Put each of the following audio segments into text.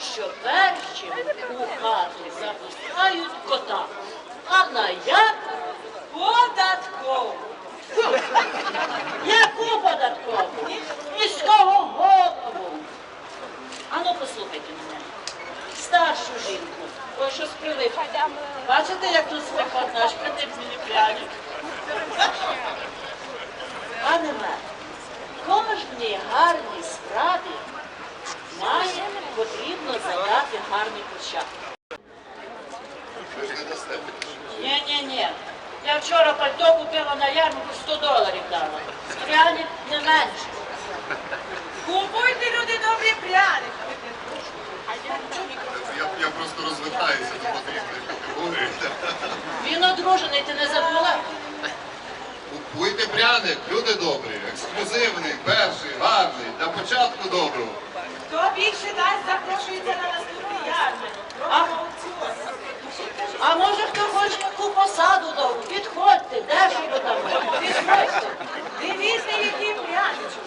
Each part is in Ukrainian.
що першим у хати запускають кота, а на як податкову. Яку податкову? Міського голову. Ану, послухайте мене. Старшу жінку. Ой, щось прилип. Бачите, як тут смикот наш прилип мені? Пане мер, кожній гарній справі має потрібно задати гарний початок. Ні, ні, ні. Я вчора пальто купила на ярмарку 100 доларів дала. Пряник не менше. Купуйте люди добрі пряники. Я, я просто розвертаюся до потрібної категорії. Він одружений, ти не забула? Купуйте пряник, люди добрі, ексклюзивний, перший, гарний, для початку доброго. Хто більше дасть, запрошується на наступний ярмарок. А? А може хто хоче яку посаду довгу? Підходьте, дешево там. Підходьте. Дивіться, який пряничок.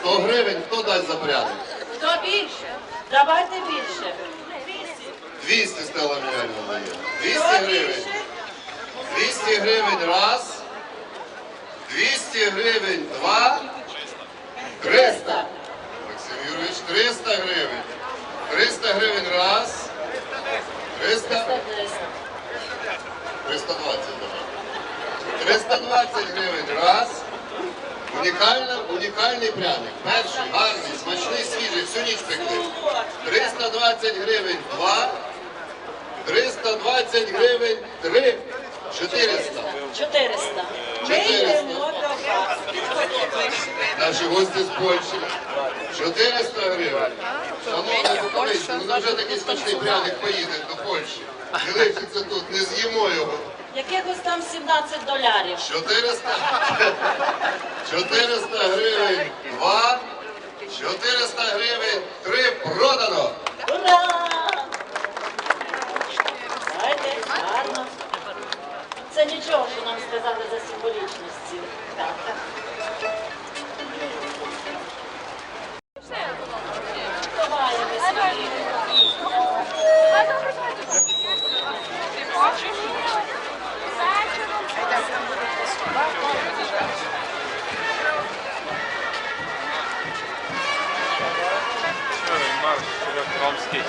100 гривень хто дасть за пряник? Хто більше? Давайте більше. 200 Стелла Мільярівна дає. 200 Хто гривень. більше? 200 гривень раз. 200 гривень два. 300. Максим Юрійович, 300 гривень. 300 гривень раз. 300. 320 давай. 320 гривень раз. Унікальна, унікальний пряник. Перший, гарний, смачний, свіжий, всю ніч пекли. 320 гривень два. 320 гривень три. 400. 400. Ми 400. йдемо до вас. Наші гості з Польщі. 400 гривень. Шановні буковичці, ну вже такий смачний пряник поїде до Польщі. Не лишиться тут, не з'їмо його. Якихось там 17 долярів. 400, 400 гривень два, 400 гривень три продано. Ура! Давайте, гарно. Це нічого, що нам сказали за символічності. Так, так. Gromski.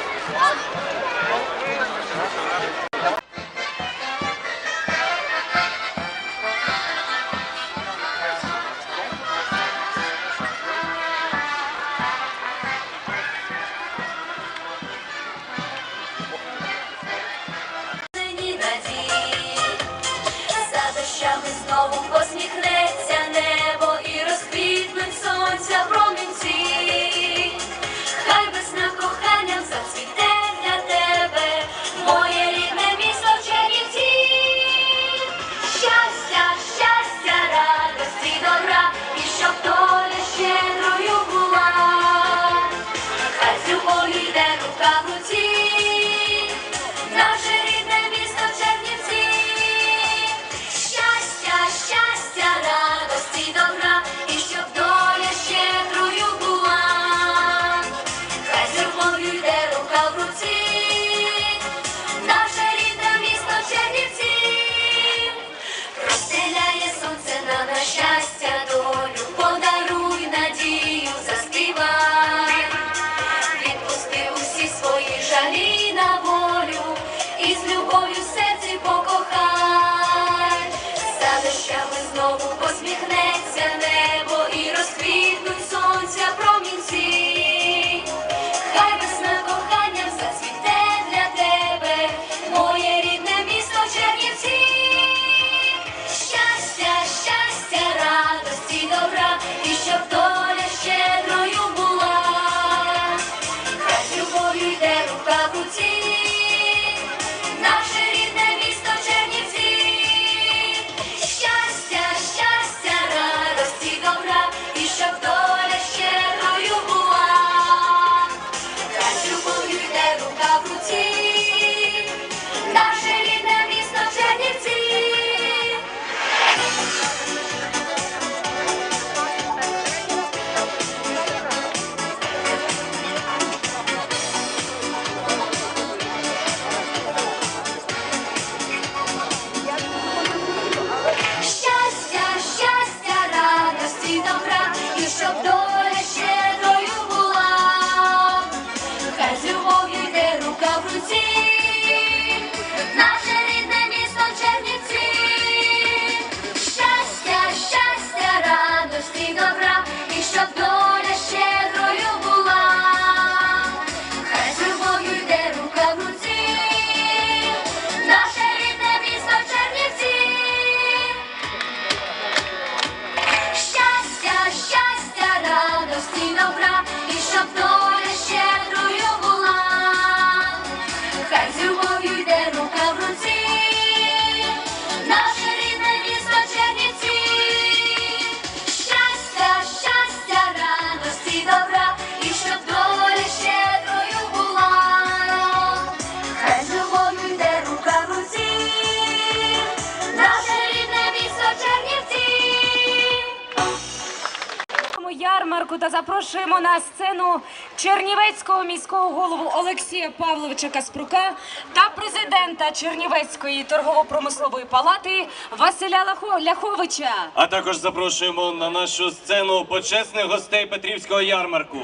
Запрошуємо на сцену Чернівецького міського голову Олексія Павловича Каспрука та президента Чернівецької торгово-промислової палати Василя Лахо- Ляховича. А також запрошуємо на нашу сцену почесних гостей Петрівського ярмарку.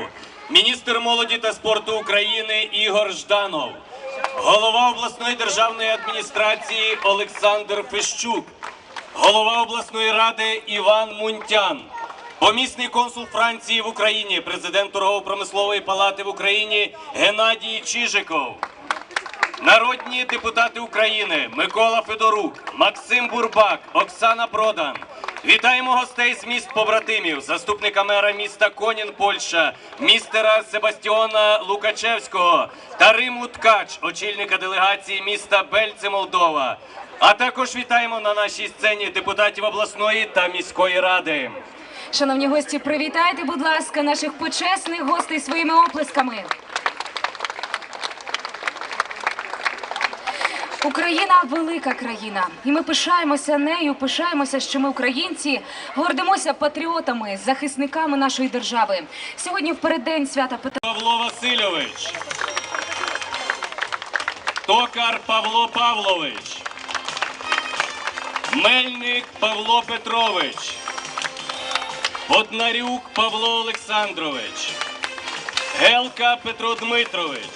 Міністр молоді та спорту України Ігор Жданов, голова обласної державної адміністрації Олександр Фещук, голова обласної ради Іван Мунтян, помісний консул Франції в Україні, президент торгово-промислової палати в Україні Геннадій Чижиков. Народні депутати України Микола Федорук, Максим Бурбак, Оксана Продан. Вітаємо гостей з міст побратимів, заступника мера міста Конін, Польща, містера Себастіона Лукачевського та Риму Ткач, очільника делегації міста Бельце, Молдова. А також вітаємо на нашій сцені депутатів обласної та міської ради. Шановні гості, привітайте, будь ласка, наших почесних гостей своїми оплесками. Україна велика країна, і ми пишаємося нею, пишаємося, що ми українці, гордимося патріотами, захисниками нашої держави. Сьогодні в переддень свята Петра. Павло Васильович. Токар Павло Павлович. Мельник Павло Петрович. Боднарюк Павло Олександрович. Гелка Петро Дмитрович.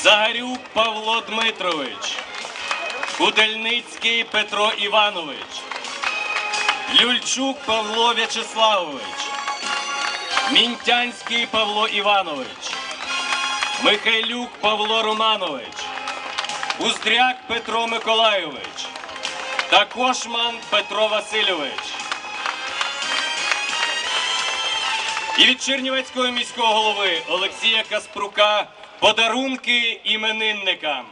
Загарюк Павло Дмитрович. Кудельницький Петро Іванович. Люльчук Павло В'ячеславович. Мінтянський Павло Іванович, Михайлюк Павло Романович, Уздряк Петро Миколайович та Кошман Петро Васильович. І від Чернівецького міського голови Олексія Каспрука подарунки іменинникам.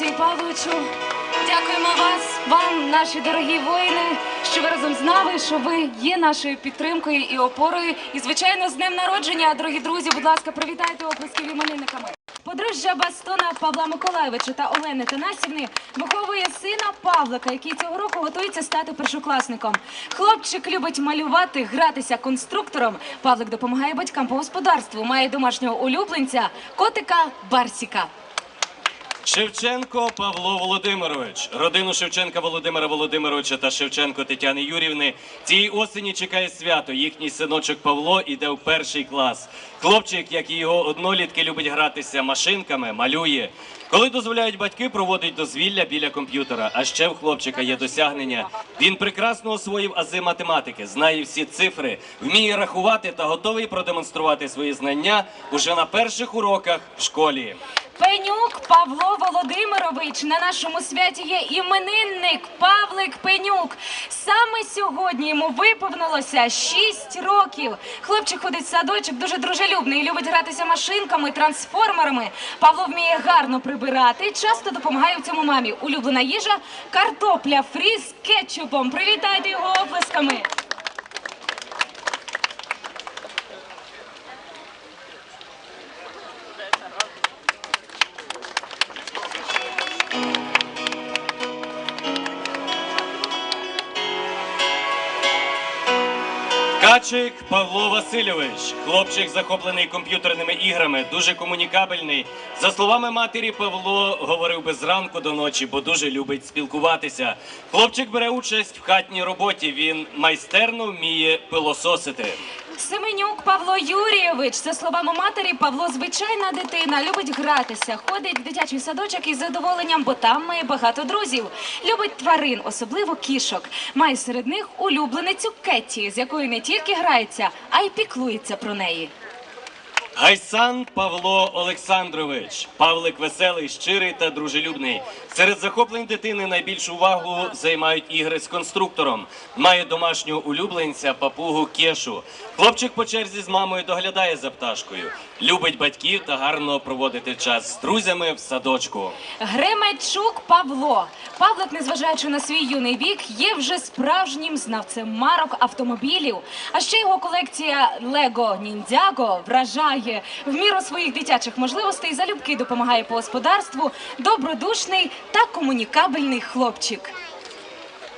Дякуємо Олексію Павловичу. Дякуємо вас, вам, наші дорогі воїни, що ви разом з нами, що ви є нашою підтримкою і опорою. І, звичайно, з днем народження, дорогі друзі, будь ласка, привітайте оплесків іменинниками. Подружжя Бастона Павла Миколайовича та Олени Танасівни виховує сина Павлика, який цього року готується стати першокласником. Хлопчик любить малювати, гратися конструктором. Павлик допомагає батькам по господарству, має домашнього улюбленця, котика Барсіка. Шевченко Павло Володимирович. Родину Шевченка Володимира Володимировича та Шевченко Тетяни Юрівни цієї осені чекає свято. Їхній синочок Павло іде в перший клас. Хлопчик, як і його однолітки, любить гратися машинками, малює. Коли дозволяють батьки, проводить дозвілля біля комп'ютера. А ще в хлопчика є досягнення. Він прекрасно освоїв ази математики, знає всі цифри, вміє рахувати та готовий продемонструвати свої знання уже на перших уроках в школі. Пенюк Павло Володимирович на нашому святі є іменинник Павлик Пенюк. Саме сьогодні йому виповнилося 6 років. Хлопчик ходить в садочок, дуже дружелюбний, любить гратися машинками, трансформерами. Павло вміє гарно прибирати, часто допомагає в цьому мамі. Улюблена їжа картопля фрі з кетчупом. Привітайте його оплесками. Качик Павло Васильович, хлопчик захоплений комп'ютерними іграми, дуже комунікабельний. За словами матері, Павло говорив би зранку до ночі, бо дуже любить спілкуватися. Хлопчик бере участь в хатній роботі. Він майстерно вміє пилососити. Семенюк Павло Юрійович, за словами матері, Павло звичайна дитина, любить гратися, ходить в дитячий садочок із задоволенням, бо там має багато друзів. Любить тварин, особливо кішок. Має серед них улюбленицю Кетті, з якою не тільки грається, а й піклується про неї. Гайсан Павло Олександрович. Павлик веселий, щирий та дружелюбний. Серед захоплень дитини найбільшу увагу займають ігри з конструктором. Має домашнього улюбленця папугу Кешу. Хлопчик по черзі з мамою доглядає за пташкою. Любить батьків та гарно проводити час з друзями в садочку. Гремечук Павло. Павлик, незважаючи на свій юний вік, є вже справжнім знавцем марок автомобілів. А ще його колекція Лего Ніндзяго вражає в міру своїх дитячих можливостей. Залюбки допомагає по господарству. Добродушний та комунікабельний хлопчик.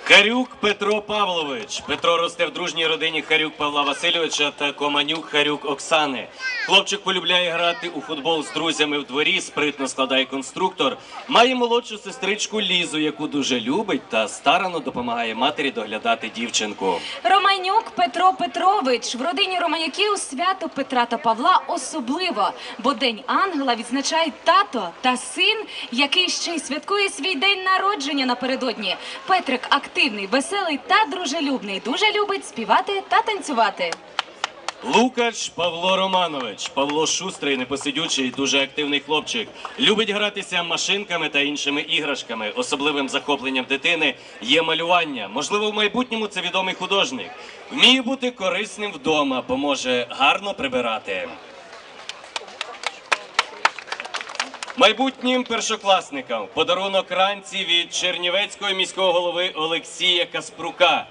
Харюк Петро Павлович. Петро росте в дружній родині Харюк Павла Васильовича та Команюк Харюк Оксани. Хлопчик полюбляє грати у футбол з друзями в дворі, спритно складає конструктор. Має молодшу сестричку Лізу, яку дуже любить та старано допомагає матері доглядати дівчинку. Романюк Петро Петрович. В родині Романюків свято Петра та Павла особливо, бо День Ангела відзначають тато та син, який ще й святкує свій день народження напередодні. Петрик активний, веселий та дружелюбний. Дуже любить співати та танцювати. Лукач Павло Романович. Павло шустрий, непосидючий, дуже активний хлопчик. Любить гратися машинками та іншими іграшками. Особливим захопленням дитини є малювання. Можливо, в майбутньому це відомий художник. Вміє бути корисним вдома, поможе гарно прибирати. Майбутнім першокласникам подарунок ранці від Чернівецького міського голови Олексія Каспрука.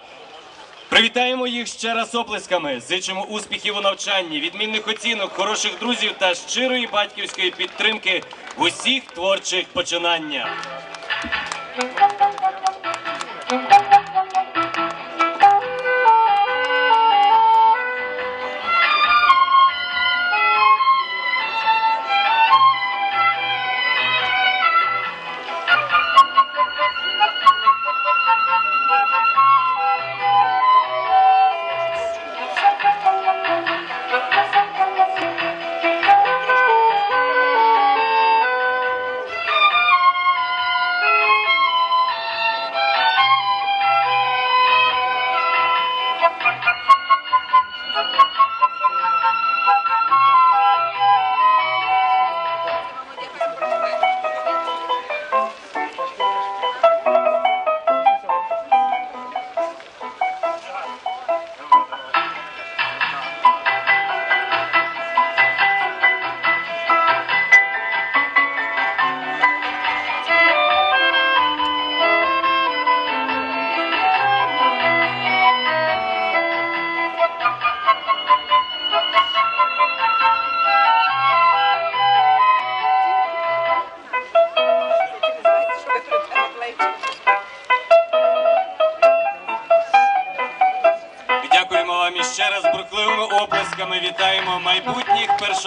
Привітаємо їх ще раз оплесками. Зичимо успіхів у навчанні, відмінних оцінок, хороших друзів та щирої батьківської підтримки в усіх творчих починаннях.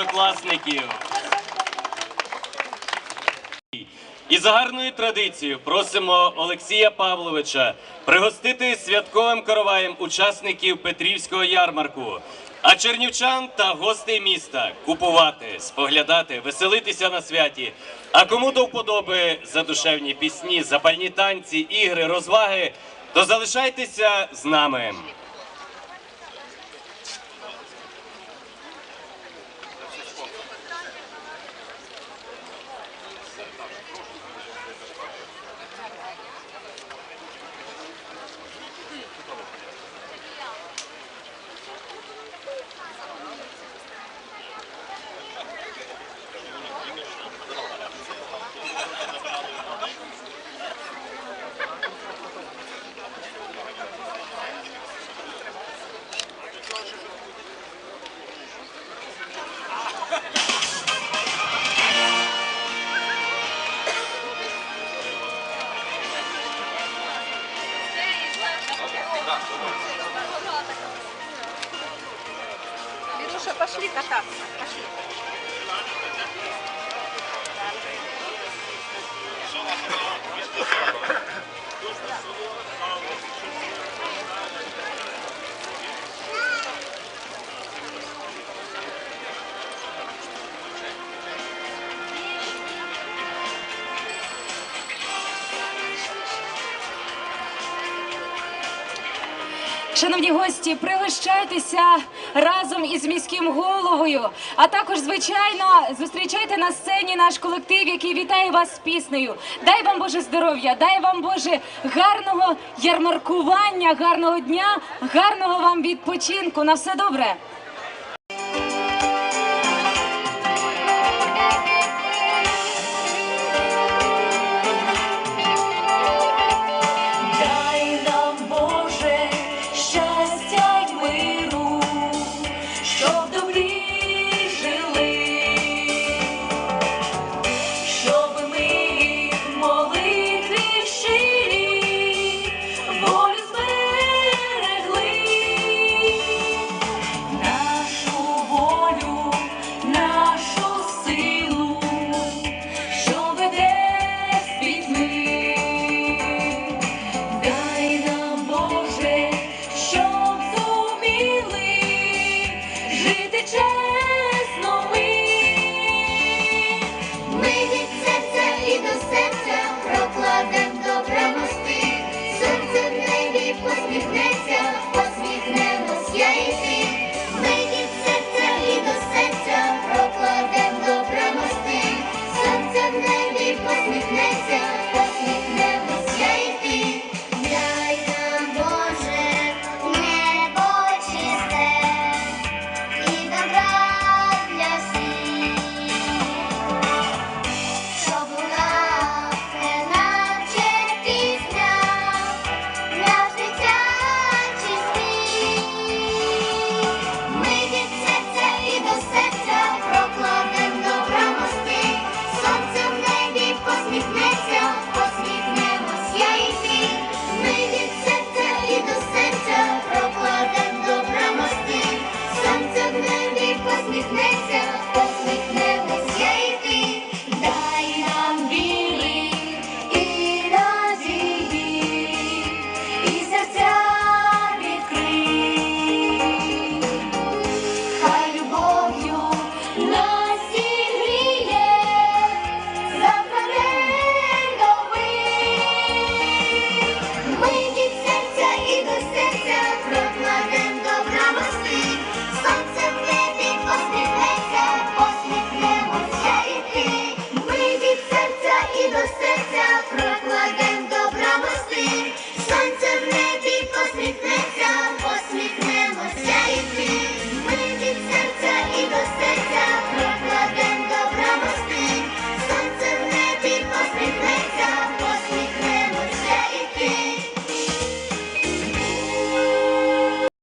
Першокласників. І за гарною традицією просимо Олексія Павловича пригостити святковим короваєм учасників Петрівського ярмарку, а чернівчан та гостей міста купувати, споглядати, веселитися на святі. А кому до вподоби задушевні пісні, запальні танці, ігри, розваги, то залишайтеся з нами. Шановні гості, пригощайтеся разом із міським головою. А також, звичайно, зустрічайте на сцені наш колектив, який вітає вас з піснею. Дай вам Боже здоров'я, дай вам Боже гарного ярмаркування, гарного дня, гарного вам відпочинку. На все добре. change.